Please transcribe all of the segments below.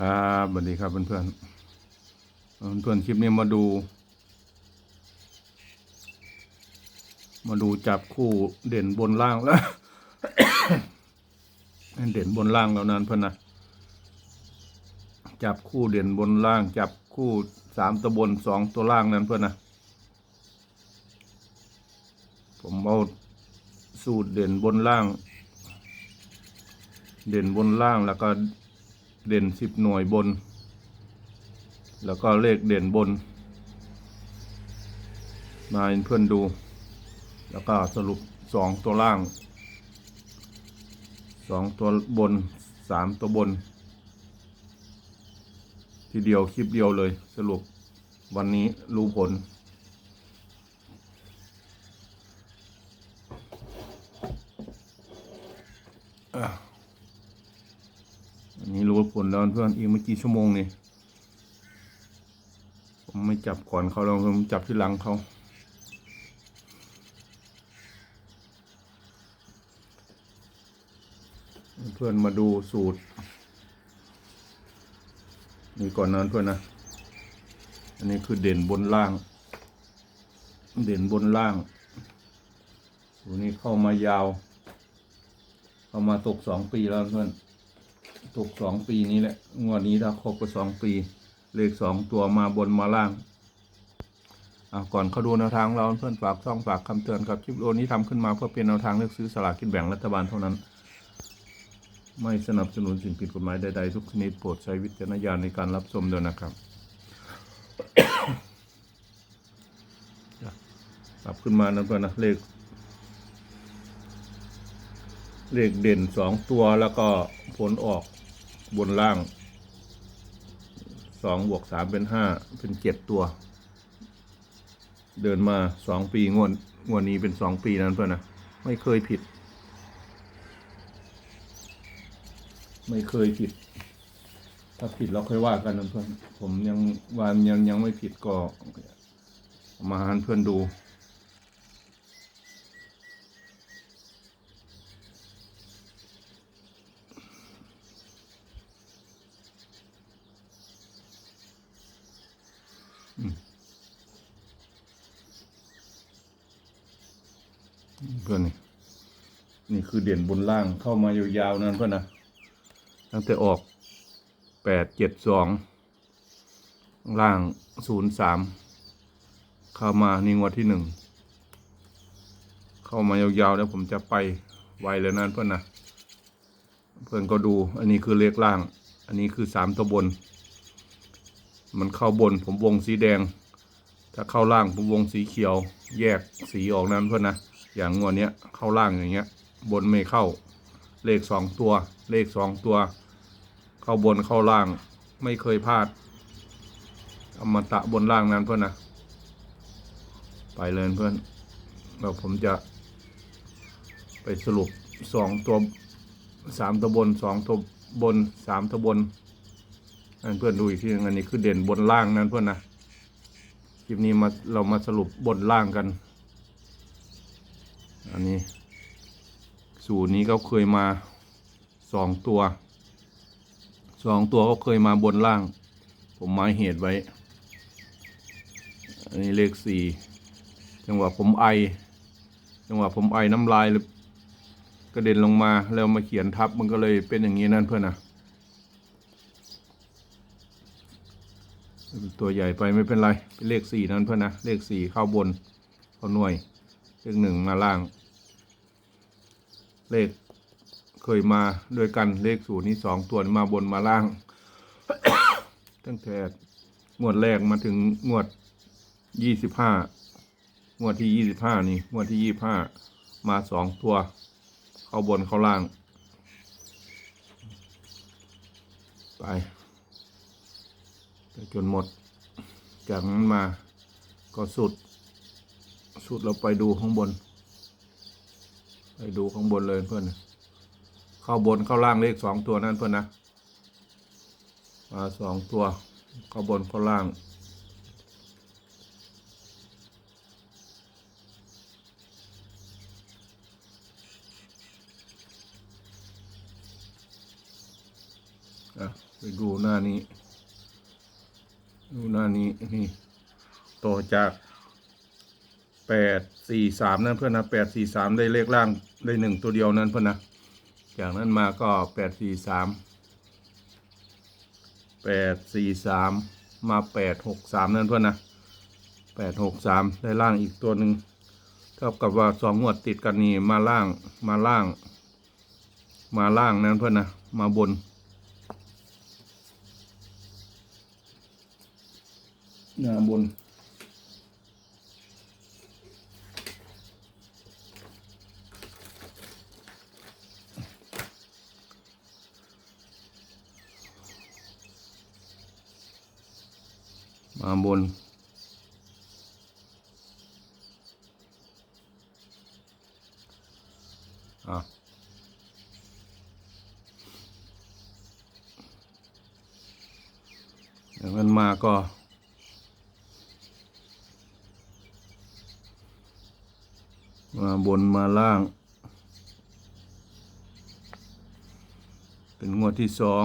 ครับสวัสดีครับเพื่อนๆเพื่อนๆคลิปนี้มาดู มาดูจับคู่เด่นบนล่างแล้วเด่นบนล่างแล้วนั้นเพื่อนนะจับคู่เด่นบนล่าง จับคู่สามตัวบนสองตัวล่างนั้นเพื่อนนะผมเอาสูตรเด่นบนล่าง เด่นบนล่างแล้วก็ เด่นสิบหน่วยบน แล้วก็เลขเด่นบน มาให้เพื่อนดู แล้วก็สรุปสองตัวล่างสองตัวบนสามตัวบน ทีเดียวคลิปเดียวเลยสรุปวันนี้รู้ผล อันนี้รู้ ผลแล้วเพื่อนอีกไม่กี่ชั่วโมงนี่ผมไม่จับก่อนเขาแล้วผมจับที่หลังเขาเพื่อนมาดูสูตร นี่ก่อนนั้นเพื่อนนะ อันนี้คือเด่นบนล่าง เด่นบนล่างสูตรนี้เข้ามายาว เข้ามาตกสองปีแล้วเพื่อน ตกสองปีนี้แหละ งวดนี้ถ้าครบก็สองปี เลขสองตัวมาบนมาล่างอะก่อนเขาดูแนวทางเราเพื่อนฝากช่องฝากคำเตือนครับคลิปโอนี้ทำขึ้นมาเพื่อเป็นแนวทางเลือกซื้อสลากกินแบ่งรัฐบาลเท่านั้น ไม่สนับสนุนสิ่งผิดกฎหมายใดๆทุกชนิดโปรดใช้วิจารณญาณในการรับชมด้วยนะครับปรับขึ้นมานะเพื่อนนะเลขเลขเด่นสองตัวแล้วก็ผลออก บนล่างสองบวกสามเป็นห้าเป็นเจ็ดตัว เดินมาสองปีงวดงวดนี้เป็นสองปีนั้นเพื่อนนะไม่เคยผิด ไม่เคยผิด ถ้าผิดเราค่อยว่ากันนะเพื่อนผมยังวันยังยังไม่ผิดก็มาให้เพื่อนดู เพื่อนนี่นี่คือเด่นบนล่างเข้ามายาวๆนั้นเพื่อนนะตั้งแต่ออกแปดเจ็ดสองล่างศูนย์สามเข้ามานี่งวดที่หนึ่งเข้ามายาวๆแล้วผมจะไปไวเลยนั่นเพื่อนนะเพื่อนก็ดู อันนี้คือเลขล่าง อันนี้คือสามตัวบน มันเข้าบนผมวงสีแดง ถ้าเข้าล่างผมวงสีเขียว แยกสีออกนั้นเพื่อนนะอย่างงวดเนี้ยเข้าล่างอย่างเงี้ย บนไม่เข้า เลขสองตัว เลขสองตัว เข้าบนเข้าล่างไม่เคยพลาดอมตะบนล่างนั้นเพื่อนนะไปเลยเพื่อนแล้วผมจะ ไปสรุปสองตัวสามตัวบนสองตัวบนสามตัวบนนั่น เพื่อนดูอีกทีนึงอันนี้คือเด่นบนล่างนั้นเพื่อนนะคลิปนี้มาเรามาสรุปบนล่างกัน อันนี้ สูตรนี้เขาเคยมาสองตัวสองตัวเขาเคยมาบนล่าง ผมหมายเหตุไว้ อันนี้เลขสี่จังหวะผมไอ จังหวะผมไอน้ำลายเลยกระเด็นลงมาแล้วมาเขียนทับมันก็เลยเป็นอย่างนี้นั่นเพื่อนนะ ตัวใหญ่ไปไม่เป็นไร เป็นเลขสี่นั่นเพื่อนนะ เลขสี่เข้าบน เข้าหน่วย เลขหนึ่งมาล่าง เลขเคยมาด้วยกันเลขศูนย์นี้สองตัวมาบนมาล่าง ตั้งแต่งวดแรกมาถึงงวดยี่สิบห้างวดที่ยี่สิบห้านี่งวดที่ยี่สิบห้ามาสองตัว เข้าบนเข้าล่าง ไป จนหมด จากนั้นมาก็สุด สุดเราไปดูข้างบน ไปดูข้างบนเลยเพื่อนเข้าบนเข้าล่างเลขสองตัวนั่นเพื่อนนะมาสองตัว เข้าบนเข้าล่างไปดูหน้านี้ ดูหน้านี้นี่ต่อจากแปดสี่สามนั่นเพื่อนนะแปดสี่สามได้เลขล่างได้หนึ่งตัวเดียวนั้นเพื่อนนะจากนั้นมาก็แปดสี่สามแปดสี่สามมาแปดหกสามนั่นเพื่อนนะแปดหกสามได้ล่างอีกตัวหนึ่งเท่ากับว่าสองงวดติดกันนี่มาล่างมาล่าง มาล่างนั่นเพื่อนนะมาบน หน้าบนมาบน อะ อย่างนั้นมาก็ มาบนมาล่าง เป็นงวดที่สอง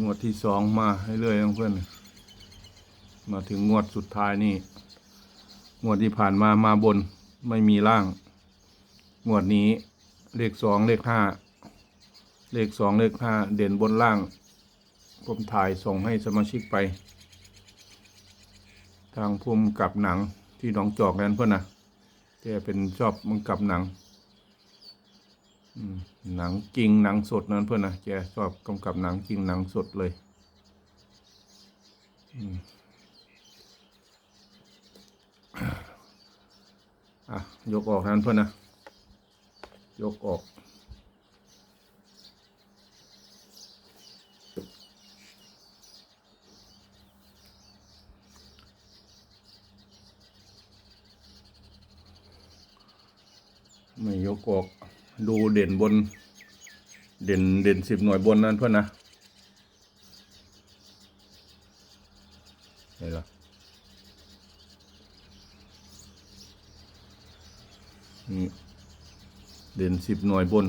งวดที่สองมาให้เรื่อยเพื่อนมาถึงงวดสุดท้ายนี่ งวดที่ผ่านมามาบนไม่มีล่าง งวดนี้เลขสองเลขห้าเลขสองเลขห้าเด่นบนล่างผมถ่ายส่งให้สมาชิกไป ทางภูมิกับหนัง ที่หนองจอกนั้นเพื่อนนะแกเป็นชอบมังกับหนังหนังจริงหนังสดนั้นเพื่อนนะแกชอบกำกับหนังจริงหนังสดเลยอะยกออกนั้นเพื่อนนะยกออก ไม่ยกออกดูเด่นบน เด่นเด่นสิบหน่วยบนนั่นเพื่อนนะเห็นละนี่เด่นสิบหน่วยบน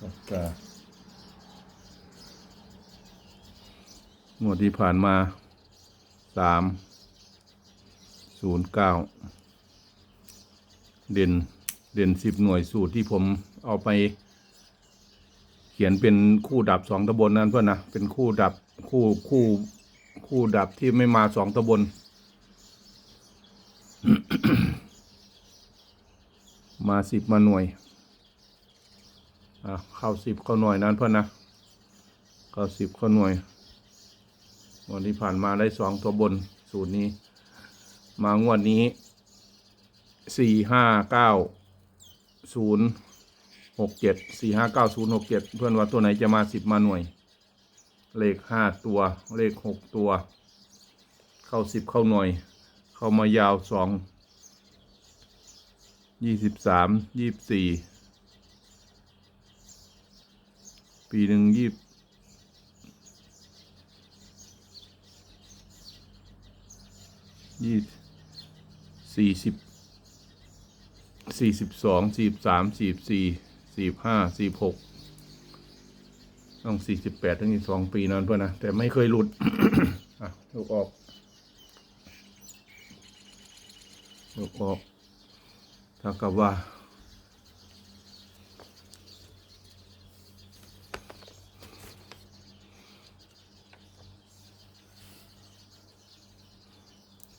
ปากกางวดที่ผ่านมาสามศูนย์เก้า เด่นเด่นสิบหน่วยสูตรที่ผมเอาไป เขียนเป็นคู่ดับสองตะบนนั่นเพื่อนนะเป็นคู่ดับคู่คู่คู่ดับที่ไม่มาสองตะบน มาสิบมาหน่วยอะเข้าสิบเข้าหน่วยนั้นเพื่อนนะเข้าสิบเข้าหน่วยวันที่ผ่านมาได้สองตัวบนสูตรนี้ มางวดนี้ สี่ห้าเก้าศูนย์หกเจ็ดสี่ห้าเก้าศูนย์หกเจ็ดเพื่อนว่าตัวไหนจะมาสิบมาหน่วย เลขห้าตัว เลขหกตัว เข้าสิบเข้าหน่วย เข้ามายาวสองยี่สิบสามยี่สิบสี่ปีหนึ่งยี่ยี่สี่สิบ สี่สิบสองสี่สิบสามสี่สิบสี่สี่สิบห้าสี่สิบหกต้องสี่สิบแปดถึงสองปีนั่นเพื่อนนะ แต่ไม่เคยหลุดอะลูกออกลูกออกเท่ากับว่า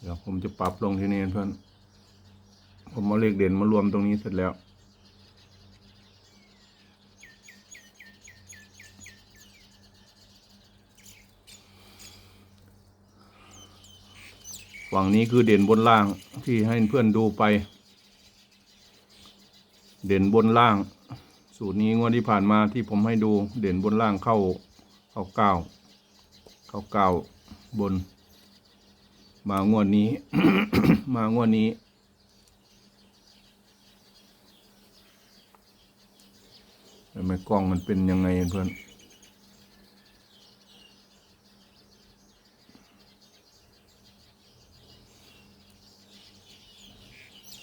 เดี๋ยวผมจะปรับลงที่นี่เพื่อน ผมเอาเลขเด่นมารวมตรงนี้เสร็จแล้ว ฝั่งนี้คือเด่นบนล่างที่ให้เพื่อนดูไป เด่นบนล่าง สูตรนี้งวดที่ผ่านมาที่ผมให้ดูเด่นบนล่างเข้าเข้าเก้าเข้าเก้าบน มางวดนี้ มางวดนี้ ทำไมกล้องมันเป็นยังไงเพื่อน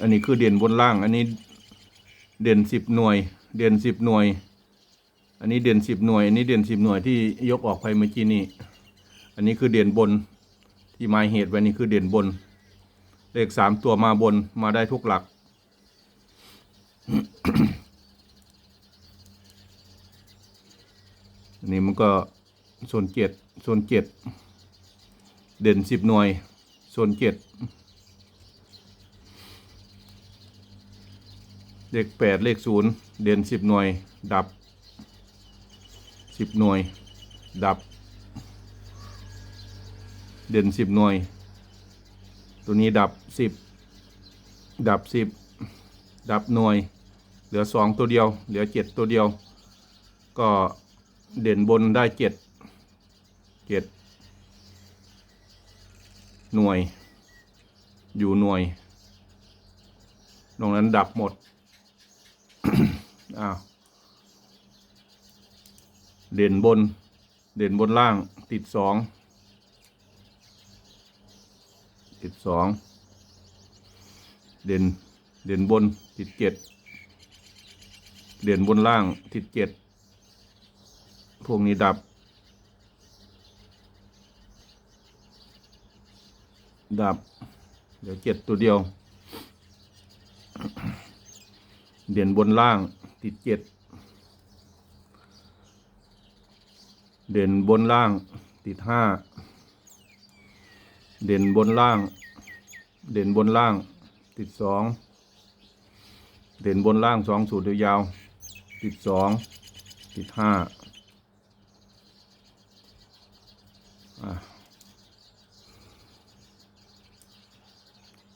อันนี้คือเด่นบนล่าง อันนี้เด่นสิบหน่วย เด่นสิบหน่วย อันนี้เด่นสิบหน่วย อันนี้เด่นสิบหน่วยที่ยกออกไปเมื่อกี้นี้อันนี้คือเด่นบนที่หมายเหตุไว้นี่คือเด่นบน เลขสามตัวมาบนมาได้ทุกหลัก อัน นี้มันก็ส่วนเจ็ดส่วนเจ็ดเด่นสิบหน่วย ส่วนเจ็ดเลขแปดเลขศูนย์เด่นสิบหน่วย ดับสิบหน่วย ดับ เด่นสิบหน่วย ตัวนี้ดับสิบดับสิบดับหน่วย เหลือสองตัวเดียว เหลือเจ็ดตัวเดียว ก็ เด่นบนได้เจ็ดเจ็ดหน่วย อยู่หน่วย ตรงนั้นดับหมด อ้าว เด่นบน เด่นบนล่าง ติดสอง ติดสอง เด่น เด่นบน ติดเจ็ด เด่นบนล่าง ติดเจ็ด พวกนี้ดับ ดับ เดี๋ยวเจ็ดตัวเดียว เด่นบนล่างติดเจ็ด เด่นบนล่างติดห้า เด่นบนล่าง เด่นบนล่าง ติดสอง เด่นบนล่างสองสูตรยาว ติดสอง ติดห้าอะ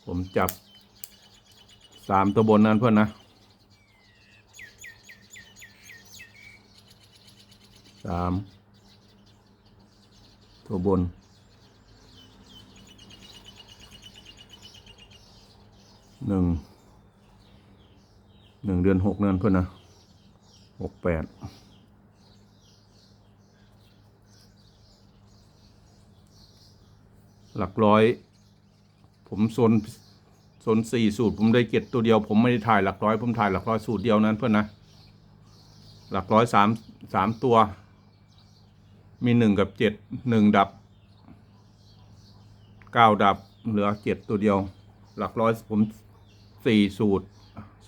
ผมจับสามตัวบนนั้นเพื่อนนะสามตัวบนหนึ่งหนึ่งเดือนหกนั่นเพื่อนนะหกแปด หลักร้อย ผมโซนโซนสี่สูตร ผมได้เก็ดตัวเดียว ผมไม่ได้ถ่ายหลักร้อย ผมถ่ายหลักร้อยสูตรเดียวนั้นเพื่อนนะ หลักร้อยสามสามตัว มีหนึ่งกับเจ็ดหนึ่งดับเก้าดับเหลือเจ็ดตัวเดียว หลักร้อยผมสี่สูตร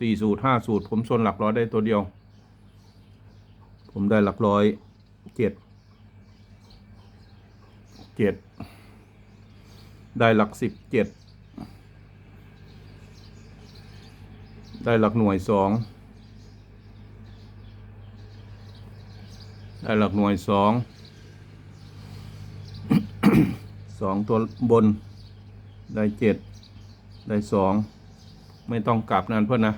สี่สูตรห้าสูตร ผมชนหลักร้อยได้ตัวเดียว ผมได้หลักร้อยเจ็ดเจ็ด ได้หลักสิบเจ็ดได้หลักหน่วยสองได้หลักหน่วยสองสองตัวบน ได้เจ็ดได้สองไม่ต้องกลับนั่นเพื่อนนะ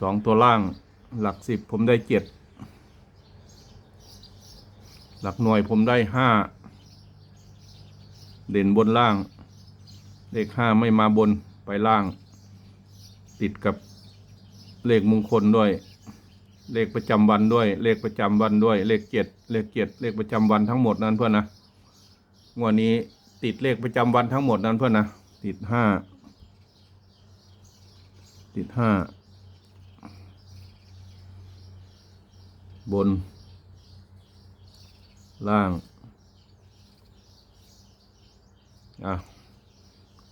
สองตัวล่างหลักสิบผมได้เจ็ดหลักหน่วยผมได้ห้า เด่นบนล่าง เลขห้าไม่มาบนไปล่าง ติดกับเลขมงคลด้วย เลขประจำวันด้วย เลขประจำวันด้วย เลขเจ็ดเลขเจ็ดเลขประจำวันทั้งหมดนั้นเพื่อนนะงวดนี้ติดเลขประจำวันทั้งหมดนั้นเพื่อนนะติดห้าติดห้าบน ล่าง อะ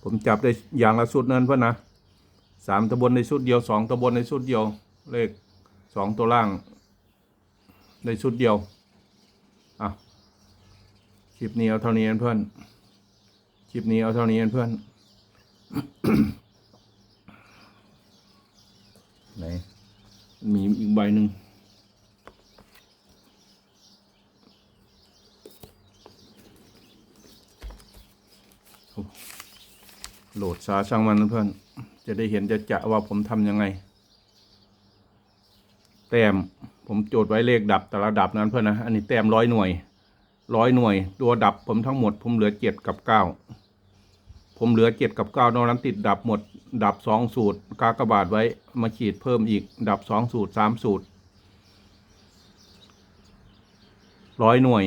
ผมจับได้อย่างละชุดนั้นเพื่อนนะสามตะบนในชุดเดียวสองตะบนในชุดเดียว เลขสองตัวล่างในชุดเดียว อะ คลิปนี้เอาเท่านี้เพื่อน คลิปนี้เอาเท่านี้เพื่อน ไหน มีอีกใบหนึ่ง โหลดสาช่างมันเพื่อน จะได้เห็นจะจะว่าผมทำยังไง แต้มผมโจทย์ไว้เลขดับแต่ละดับนั้นเพื่อนนะ อันนี้แต้มร้อยหน่วยร้อยหน่วย ตัวดับผมทั้งหมด ผมเหลือเจ็ดกับเก้าผมเหลือเจ็ดกับเก้านอกนั้นติดดับหมด ดับสองสูตร กากบาทไว้มาขีดเพิ่มอีก ดับสองสูตรสามสูตรร้อยหน่วย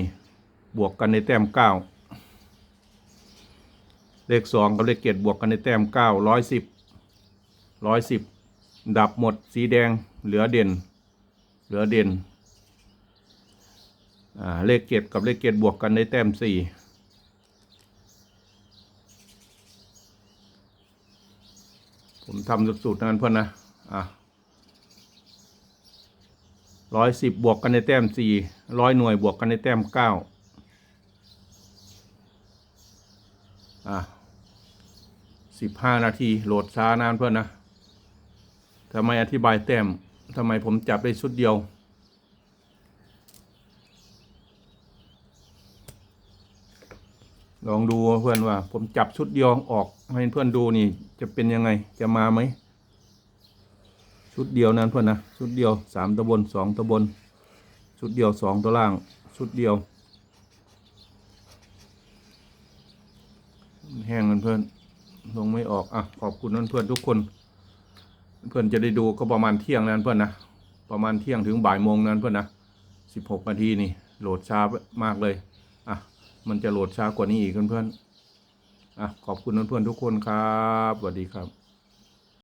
บวกกันในแต้มเก้า เลขสองกับเลขเจ็ดบวกกันในแต้มเก้าร้อยสิบร้อยสิบดับหมดสีแดงเหลือเด่น เหลือเด่นเลขเกตกับเลขเกตบวกกันได้แต้มสี่ผมทำสูตรนั้นเพื่อนนะอะร้อยสิบบวกกันในแต้มสี่ร้อยหน่วยบวกกันในแต้มเก้าอะ สิบห้านาทีโหลดช้านานเพื่อนนะทำไมอธิบายแต้มทำไมผมจับได้ชุดเดียว ลองดูเพื่อนว่า ผมจับชุดเดียวออกให้เพื่อนดูนี่ จะเป็นยังไงจะมาไหม ชุดเดียวนั้นเพื่อนนะชุดเดียวสามตะบนสองตะบน ชุดเดียวสองตัวล่าง ชุดเดียว แห้งเพื่อน ลงไม่ออก อะ ขอบคุณเพื่อนๆทุกคน เพื่อนจะได้ดูก็ประมาณเที่ยงนั้นเพื่อนนะ ประมาณเที่ยงถึงบ่ายโมงนั้นเพื่อนนะสิบหกนาทีนี่โหลดช้ามากเลย อะ มันจะโหลดช้ากว่านี้อีกเพื่อนๆอะ ขอบคุณเพื่อนๆทุกคนครับสวัสดีครับ